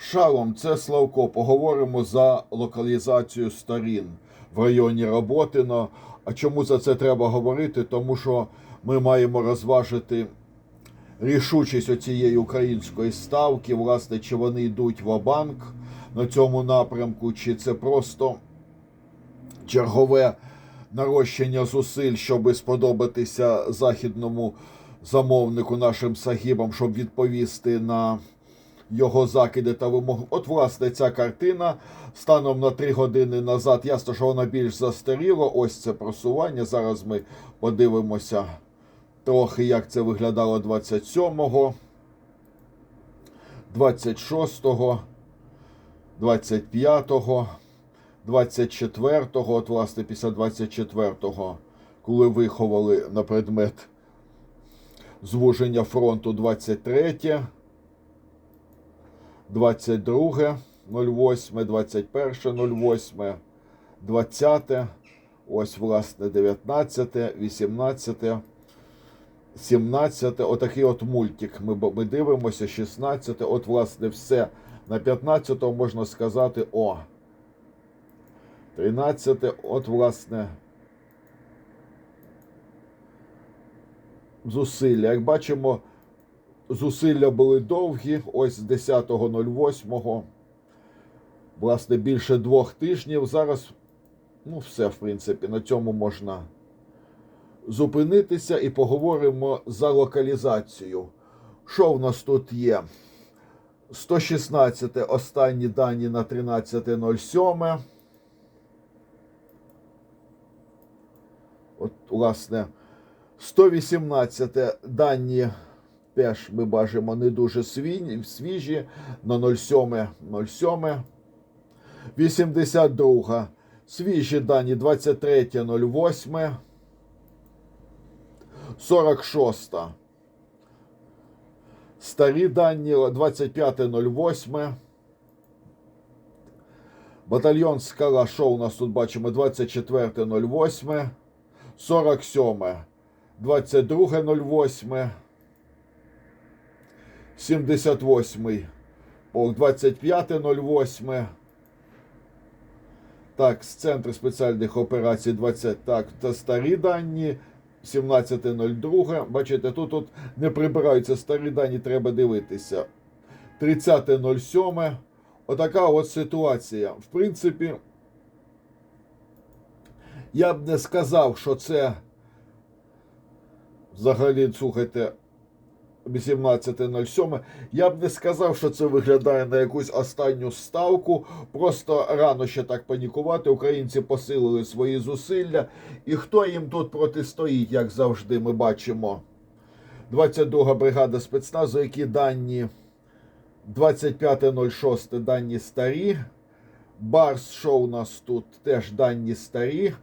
Шалом, це Славко. Поговоримо за локалізацію сторін в районі Роботино. А чому за це треба говорити? Тому що ми маємо розважити рішучість оцієї української ставки, власне, чи вони йдуть в банк на цьому напрямку, чи це просто чергове нарощення зусиль, щоб сподобатися західному замовнику нашим сагібам, щоб відповісти на його закиди та вимоги. От, власне, ця картина станом на 3 години назад. Ясно, що вона більш застаріла. Ось це просування. Зараз ми подивимося трохи, як це виглядало 27-го, 26-го, 25-го, 24-го, от, власне, після 24-го, коли виховали на предмет звуження фронту 23, 22, 08, 21, 08, 20, ось, власне, 19, 18, 17, отакий от мультик. Ми, ми дивимося, 16, от, власне, все. На 15 можна сказати, о. 13, от, власне. Зусилля. Як бачимо, зусилля були довгі. Ось з 10.08. Власне, більше двох тижнів. Зараз, ну, все, в принципі, на цьому можна зупинитися і поговоримо за локалізацію. Що в нас тут є? 116 останні дані на 13.07. От, власне, 118 дані теж ми бачимо не дуже свіжі на 07. 07. 82. Свіжі дані 23.08. 46. Старі дані 25.08. Батальйон Скала, що у нас тут бачимо 24.08. 47. 22.08. 78. Полк 25.08. Так, з центру спеціальних операцій 20. Так, та старі дані. 17.02. Бачите, тут, тут не прибираються старі дані, треба дивитися. 30.07. Отака от ситуація. В принципі, я б не сказав, що це взагалі, слухайте, 18.07. Я б не сказав, що це виглядає на якусь останню ставку. Просто рано ще так панікувати. Українці посилили свої зусилля. І хто їм тут протистоїть, як завжди, ми бачимо. 22 бригада спецназу, які дані 25.06 дані старі. Барс, що у нас тут теж дані старі.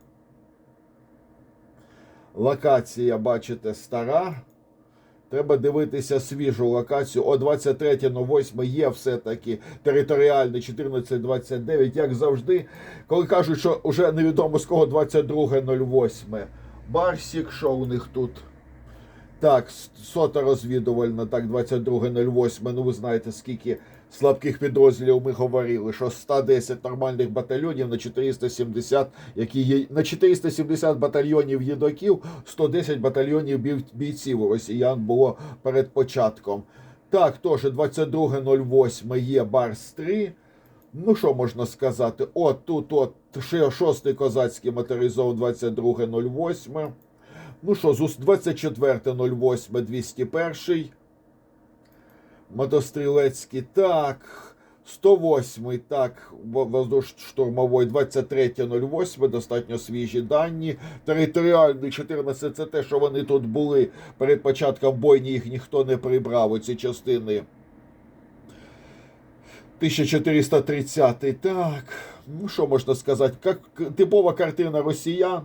Локація, бачите, стара. Треба дивитися свіжу локацію. О 23.08 є все-таки територіальний 14.29, як завжди. Коли кажуть, що вже невідомо з кого 22.08. Барсік, що у них тут? Так, сота розвідувальна, так, 22.08. Ну, ви знаєте, скільки слабких підрозділів ми говорили, що 110 нормальних батальйонів на 470, які є на 470 батальйонів їдоків, 110 батальйонів бійців у росіян було перед початком. Так, теж 22.08 є Барс 3. Ну, що можна сказати? От тут, от, ще шостий козацький моторизований 22.08. Ну що, з 24.08 201. Мотострілецький, так. 108 так, воздушно-штурмовий 23.08, достатньо свіжі дані. Територіальний 14 це те, що вони тут були перед початком бойні, їх ніхто не прибрав, оці частини. 1430 так. Ну, що можна сказати? Як типова картина росіян.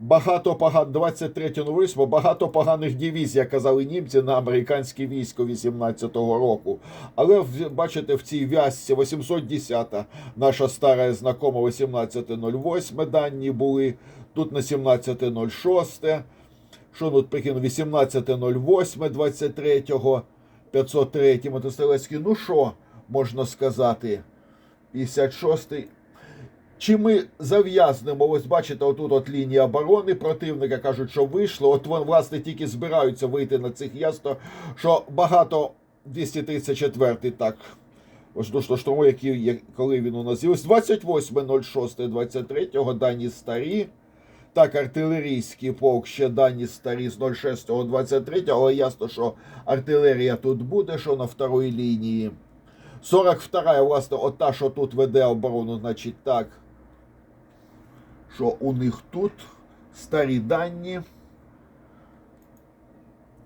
Багато поган 23.08, багато поганих дивізій, казали німці на американське військо 18-го року. Але бачите, в цій в'язці 810-та наша стара знакома 18.08 дані були. Тут на 17.06. Що тут прикину? 18.08 23-го, 503 мотострілецький. Ну що, можна сказати, 56-й. Чи ми зав'язнемо, ось бачите, отут от лінія оборони противника кажуть, що вийшло. От вон, власне, тільки збираються вийти на цих ясно, що багато 234-й так. Воздушно штурму, які, як- коли він у нас з'явився. 28.06.23 дані старі. Так, артилерійський полк ще дані старі з 06.23, але ясно, що артилерія тут буде, що на второй лінії. 42 власне, ота, що тут веде оборону, значить так. Що у них тут старі дані.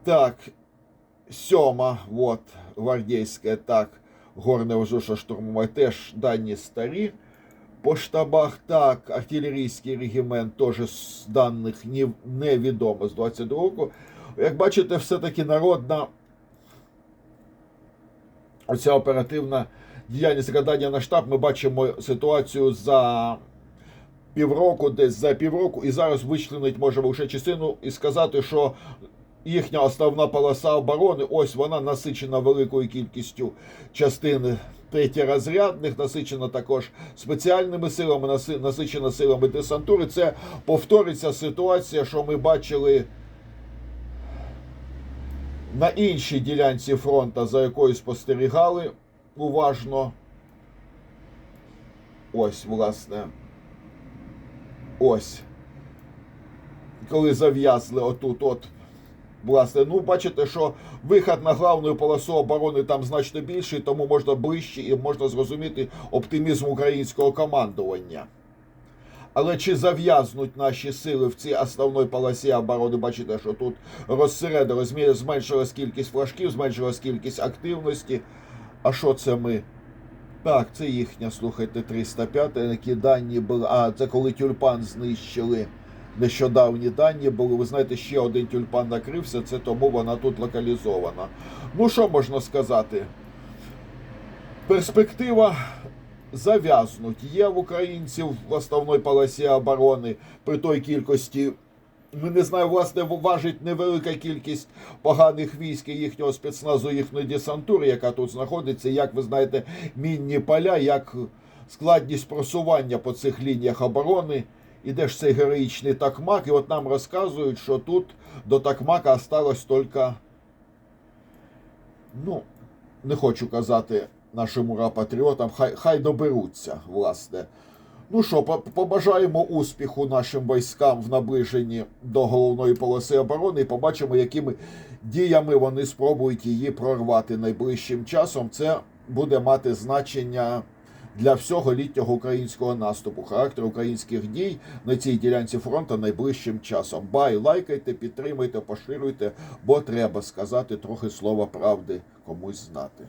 Так, сьома, вот, гвардейська, так, горне воздушно штурмове, теж дані старі. По штабах так, артилерійський регімент теж з даних невідомо з 22 року. Як бачите, все-таки народна оця оперативна діяльність складання на штаб. Ми бачимо ситуацію за півроку, десь за півроку, і зараз вичленить можемо лише частину і сказати, що їхня основна полоса оборони, ось вона насичена великою кількістю частин третєрозрядних, насичена також спеціальними силами, насичена силами десантури. Це повториться ситуація, що ми бачили на іншій ділянці фронту, за якою спостерігали уважно. Ось, власне. Ось. Коли зав'язли отут, от. Власне, ну бачите, що вихід на главну полосу оборони там значно більший, тому можна ближче і можна зрозуміти оптимізм українського командування. Але чи зав'язнуть наші сили в цій основній полосі оборони? Бачите, що тут розсередилось, зменшилась кількість флажків, зменшилась кількість активності. А що це ми? Так, це їхня, слухайте, 305, які дані були. А, це коли тюльпан знищили. Нещодавні дані були. Ви знаєте, ще один тюльпан накрився, це тому вона тут локалізована. Ну, що можна сказати? Перспектива зав'язнуть. Є в українців в основній полосі оборони при той кількості. Ми не знаю, власне, важить невелика кількість поганих військ і їхнього спецназу, їхньої десантури, яка тут знаходиться. Як ви знаєте, мінні поля, як складність просування по цих лініях оборони. Іде ж цей героїчний такмак, і от нам розказують, що тут до такмака осталось тільки, ну, не хочу казати нашим ура-патріотам, хай, хай доберуться, власне. Ну що, побажаємо успіху нашим військам в наближенні до головної полоси оборони і побачимо, якими діями вони спробують її прорвати найближчим часом. Це буде мати значення для всього літнього українського наступу, характер українських дій на цій ділянці фронту найближчим часом. Бай, лайкайте, підтримуйте, поширюйте, бо треба сказати трохи слова правди комусь знати.